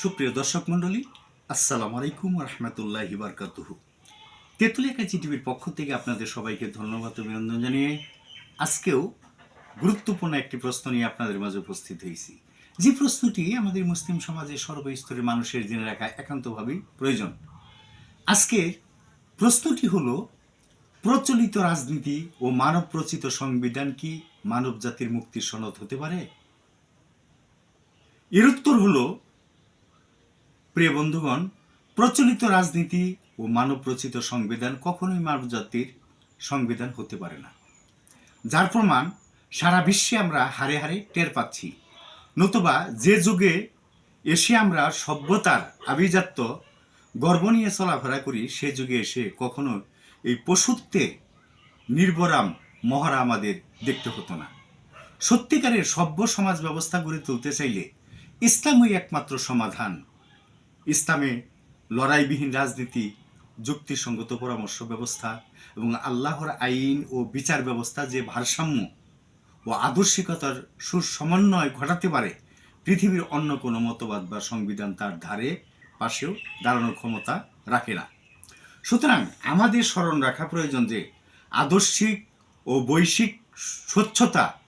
সুপ্রিয় দর্শক মণ্ডলী, আসসালামু আলাইকুম রহমতুল্লাহ বারকাতুহু। তেঁতুলিয়া কাচি টিভির পক্ষ থেকে আপনাদের সবাইকে ধন্যবাদ অভিনন্দন জানিয়ে আজকেও গুরুত্বপূর্ণ একটি প্রশ্ন নিয়ে আপনাদের মাঝে উপস্থিত হয়েছি। যে প্রশ্নটি আমাদের মুসলিম সমাজে সর্বস্তরের মানুষের জেনে রাখা একান্তভাবেই প্রয়োজন। আজকের প্রশ্নটি হলো, প্রচলিত রাজনীতি ও মানব প্রচিত সংবিধান কি মানব জাতির মুক্তির সনদ হতে পারে? এর উত্তর হলো প্রিয় বন্ধুগণ, প্রচলিত রাজনীতি ও মানব রচিত সংবিধান কখনোই মানব জাতির সংবিধান হতে পারে না। যার প্রমাণ, সারা বিশ্বে আমরা হারে হারে টের পাচ্ছি। নতুবা যে যুগে এসে আমরা সভ্যতার আভিজাত্য গর্ব নিয়ে চলাফেরা করি, সে যুগে এসে কখনো এই পশুত্বের নির্বরাম মহড়া আমাদের দেখতে হতো না। সত্যিকারের সভ্য সমাজ ব্যবস্থা গড়ে তুলতে চাইলে ইসলামই একমাত্র সমাধান ইসলামে লড়াইবিহীন রাজনীতি, যুক্তিসঙ্গত পরামর্শ ব্যবস্থা এবং আল্লাহর আইন ও বিচার ব্যবস্থা যে ভারসাম্য ও আদর্শিকতার সুসমন্বয় ঘটাতে পারে, পৃথিবীর অন্য কোনো মতবাদ বা সংবিধান তার ধারে, পাশেও দাঁড়ানোর ক্ষমতা রাখে না। সুতরাং আমাদের স্মরণ রাখা প্রয়োজন যে আদর্শিক ও বৈশ্বিক স্বচ্ছতা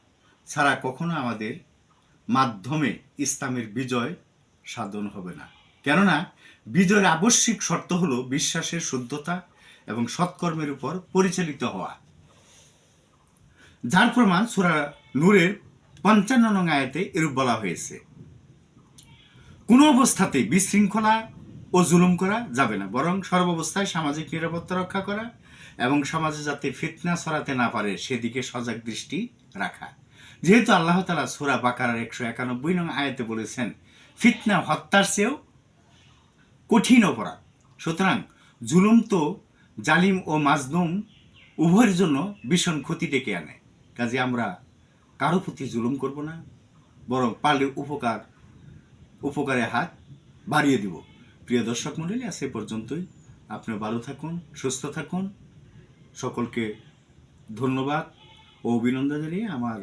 ছাড়া কখনো আমাদের মাধ্যমে ইসলামের বিজয় সাধন হবে না। কেননা বিজয়ের আবশ্যিক শর্ত হল বিশ্বাসের শুদ্ধতা এবং সৎকর্মের উপর পরিচালিত হওয়া। যার প্রমাণ সুরা নূরের পঞ্চান্ন নং আয়াতে এরূপ বলা হয়েছে। কোনো অবস্থাতেই বিশৃঙ্খলা ও জুলুম করা যাবে না, বরং সর্বাবস্থায় সামাজিক নিরাপত্তা রক্ষা করা এবং সমাজে যাতে ফিতনা ছড়াতে না পারে, সেদিকে সজাগ দৃষ্টি রাখা। যেহেতু আল্লাহ তালা সুরা বাকারার একশো একানব্বই নং আয়াতে বলেছেন, ফিতনা হত্যার চেয়েও কঠিন অপরাধ। সুতরাং জুলুম তো জালিম ও মাজলুম উভয়ের জন্য ভীষণ ক্ষতি ডেকে আনে। কাজে আমরা কারও প্রতি জুলুম করব না, বরং পারলে উপকার, উপকারে হাত বাড়িয়ে দিব। প্রিয় দর্শক মণ্ডলী, আজ এ পর্যন্তই। আপনি ভালো থাকুন, সুস্থ থাকুন। সকলকে ধন্যবাদ ও অভিনন্দন জানিয়ে আমার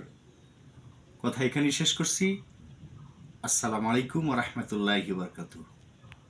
কথা এখানেই শেষ করছি। আসসালামু আলাইকুম রহমতুল্লাহ বারকাতুহ।